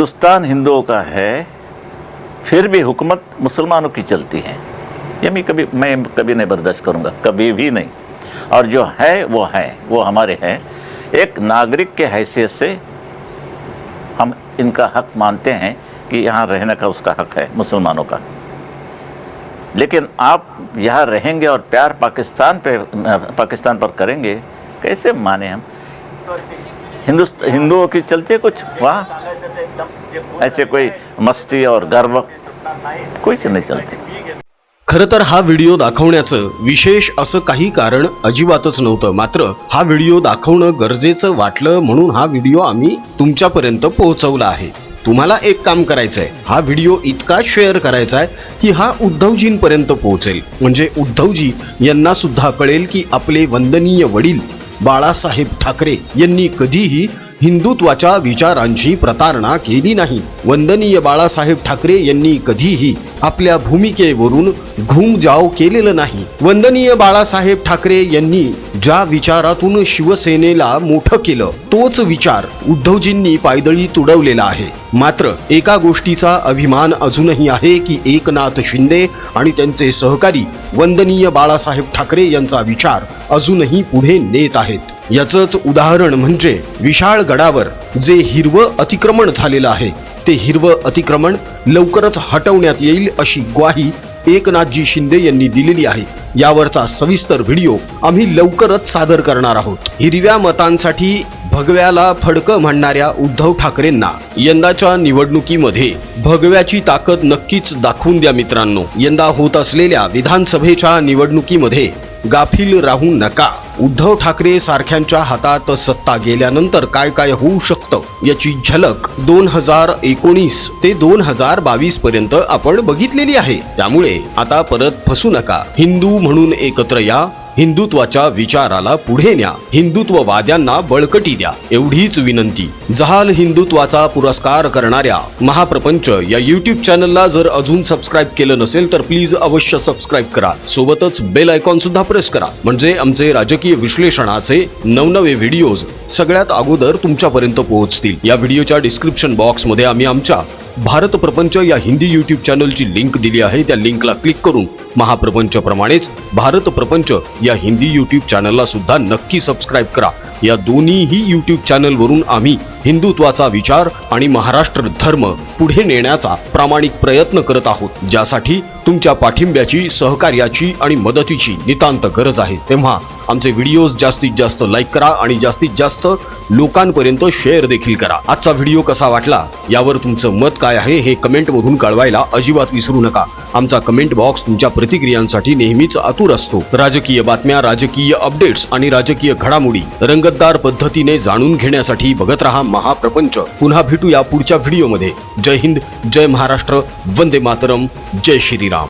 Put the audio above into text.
हिंदुस्तान हिंदुओं का है, फिर भी हुकूमत मुसलमानों की चलती है। ये मैं कभी मैं कभी नहीं बर्दाश्त करूँगा, कभी भी नहीं। और जो है, वो है, वो हमारे हैं। एक नागरिक के हैसियत से हम इनका हक मानते हैं कि यहाँ रहने का उसका हक है, मुसलमानों का। लेकिन आप यहाँ रहेंगे और प्यार पाकिस्तान पे, पाकिस्तान पर करेंगे, कैसे माने हम? हिंदुस्त हिंदुओं की चलते कुछ? वाह। ऐसे कोई मस्ती और गर्व कुछ नहीं चलते। खरं तर हा व्हिडिओ दाखवण्याचं विशेष असं काही कारण अजिबातच नव्हतं. मात्र हा व्हिडिओ दाखवणं गरजेचं वाटलं म्हणून हा व्हिडिओ आम्ही तुमच्यापर्यंत पोहोचवला आहे. तुम्हाला एक काम करायचंय. हा व्हिडिओ इतका शेअर करायचा आहे की हा उद्धवजींपर्यंत पोहोचेल. म्हणजे उद्धवजी यांना सुद्धा कळेल की आपले वंदनीय वडील बाळासाहेब ठाकरे यांनी कधीही हिंदुत्वाच्या विचारांची प्रतारणा केली नाही. वंदनीय बाळासाहेब ठाकरे यांनी कधीही आपल्या भूमिकेवरून घुमजाव केलेलं नाही. वंदनीय बाळासाहेब ठाकरे यांनी ज्या विचारातून शिवसेनेला मोठं केलं तोच विचार उद्धवजींनी पायदळी तुडवलेला आहे. मात्र एका गोष्टीचा अभिमान अजूनही आहे की एकनाथ शिंदे आणि त्यांचे सहकारी वंदनीय बाळासाहेब ठाकरे यांचा विचार अजूनही पुढे नेत आहेत. याचंच उदाहरण म्हणजे विशाळ गडावर जे हिरवं अतिक्रमण झालेलं आहे ते हिरवं अतिक्रमण लवकरच हटवण्यात येईल अशी ग्वाही एकनाथजी शिंदे यांनी दिलेली आहे. यावरचा सविस्तर व्हिडिओ आम्ही लवकरच सादर करणार आहोत. हिरव्या मतांसाठी भगव्याला फडकं म्हणणाऱ्या उद्धव ठाकरेंना यंदाच्या निवडणुकीमध्ये भगव्याची ताकद नक्कीच दाखवून द्या मित्रांनो. यंदा होत असलेल्या विधानसभेच्या निवडणुकीमध्ये गाफील राहू नका. उद्धव ठाकरे सारख्यांच्या हातात सत्ता गेल्यानंतर काय काय होऊ शकतं याची झलक दोन हजार एकोणीस ते दोन हजार बावीस पर्यंत आपण बघितलेली आहे. त्यामुळे आता परत फसू नका. हिंदू म्हणून एकत्र या. हिंदुत्वाच्या विचाराला पुढे न्या. हिंदुत्ववाद्यांना बळकटी द्या. एवढीच विनंती. जहाल हिंदुत्वाचा पुरस्कार करणाऱ्या महाप्रपंच या युट्यूब चॅनलला जर अजून सबस्क्राईब केलं नसेल तर प्लीज अवश्य सबस्क्राईब करा. सोबतच बेल आयकॉन सुद्धा प्रेस करा. म्हणजे आमचे राजकीय विश्लेषणाचे नवनवे व्हिडिओज सगळ्यात अगोदर तुमच्यापर्यंत पोहोचतील. या व्हिडिओच्या डिस्क्रिप्शन बॉक्समध्ये आम्ही आमच्या भारत प्रपंच या हिंदी युट्यूब चॅनलची लिंक दिली आहे. त्या लिंकला क्लिक करून महाप्रपंच प्रमाणेच भारत प्रपंच या हिंदी युट्यूब चॅनलला सुद्धा नक्की सबस्क्राईब करा. या दोन्हीही युट्यूब चॅनलवरून आम्ही हिंदुत्वाचा विचार आणि महाराष्ट्र धर्म पुढे नेण्याचा प्रामाणिक प्रयत्न करत आहोत ज्यासाठी तुमच्या पाठिंब्याची सहकार्याची आणि मदतीची नितांत गरज आहे. तेव्हा आमचे व्हिडिओज जास्तीत जास्त लाईक करा आणि जास्तीत जास्त लोकांपर्यंत शेअर देखील करा. आजचा व्हिडिओ कसा वाटला? यावर तुमचं मत काय आहे हे कमेंट मधून कळवायला अजिबात विसरू नका. आमचा कमेंट बॉक्स तुमच्या प्रतिक्रियांसाठी नेहमीच आतुर असतो. राजकीय बातम्या राजकीय अपडेट्स आणि राजकीय घडामोडी रंगतदार पद्धतीने जाणून घेण्यासाठी बघत रहा महाप्रपंच. पुन्हा भेटूया पुढच्या व्हिडिओमध्ये जय हिंद जय महाराष्ट्र वंदे मातरम जय श्रीराम.